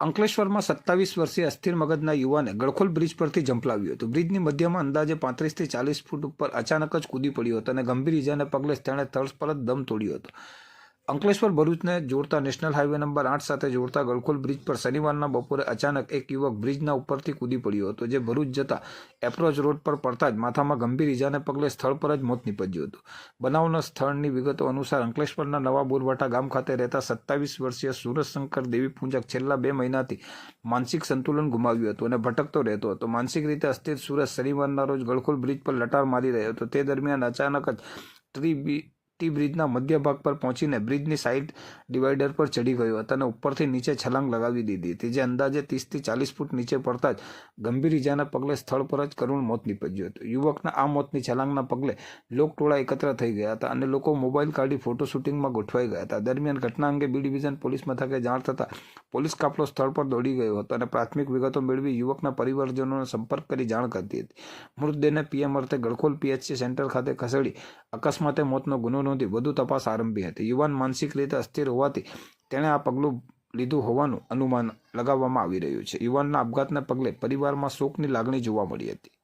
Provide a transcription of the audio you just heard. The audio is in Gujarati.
અંકલેશ્વરમાં સત્તાવીસ વર્ષીય અસ્થિર મગજના યુવાને ગળખોલ બ્રિજ પરથી ઝંપલાવ્યું હતું. બ્રિજની મધ્યમાં અંદાજે પાંત્રીસથી ચાલીસ ફૂટ ઉપર અચાનક જ કૂદી પડ્યો હતો અને ગંભીર ઇજાને પગલે તેણે તળસ પર જ દમ તોડ્યો હતો. અંકલેશ્વર ભરૂચને જોડતા નેશનલ હાઈવે નંબર આઠ સાથે જોડતા ગળખોલ બ્રિજ પર શનિવારના બપોરે અચાનક એક યુવક બ્રિજના ઉપરથી કૂદી પડ્યો હતો, જે ભરૂચ જતા એપ્રોચ રોડ પર પડતા જ માથામાં ગંભીર ઇજાને પગલે સ્થળ પર જ મોત નીપજ્યું હતું. બનાવના સ્થળની વિગતો અનુસાર અંકલેશ્વરના નવા બોરવાટા ગામ ખાતે રહેતા સત્તાવીસ વર્ષીય સુરજશંકર દેવી પૂંજક છેલ્લા બે મહિનાથી માનસિક સંતુલન ગુમાવ્યું હતું અને ભટકતો રહેતો હતો. માનસિક રીતે અસ્થિર સુરજ શનિવારના રોજ ગળખોલ બ્રિજ પર લટાર મારી રહ્યો હતો. તે દરમિયાન અચાનક જ ટ્રી ટી બ્રિજના મધ્ય ભાગ પર પહોંચીને બ્રિજની સાઈડ ડિવાઈડર પર ચડી ગયો હતો અને ઉપરથી નીચે છલાંગ લગાવી દીધી હતી, જે અંદાજે ત્રીસથી ચાલીસ ફૂટ નીચે પડતા જ ગંભીર ઇજાના પગલે સ્થળ પર જ કરુણ મોત નીપજ્યું હતું. યુવકના આ મોતની છલાંગના પગલે લોકટોળા એકત્ર થઈ ગયા હતા અને લોકો મોબાઈલ કાઢી ફોટો શૂટિંગમાં ગોઠવાઈ ગયા હતા. દરમિયાન ઘટના અંગે બી ડિવિઝન પોલીસ મથકે જાણ થતાં પોલીસ કાફલો સ્થળ પર દોડી ગયો હતો અને પ્રાથમિક વિગતો મેળવી યુવકના પરિવારજનોનો સંપર્ક કરી જાણ કરતી હતી. મૃતદેહને પીએમ અર્થે ગળખોલ પીએચસી સેન્ટર ખાતે ખસેડી અકસ્માતે મોતનો ગુનો નોંધી વધુ તપાસ આરંભી હતી. યુવાન માનસિક રીતે અસ્થિર હોવાથી તેણે આ પગલું લીધું હોવાનું અનુમાન લગાવવામાં આવી રહ્યું છે. યુવાનના આપઘાતના પગલે પરિવારમાં શોકની લાગણી જોવા મળી હતી.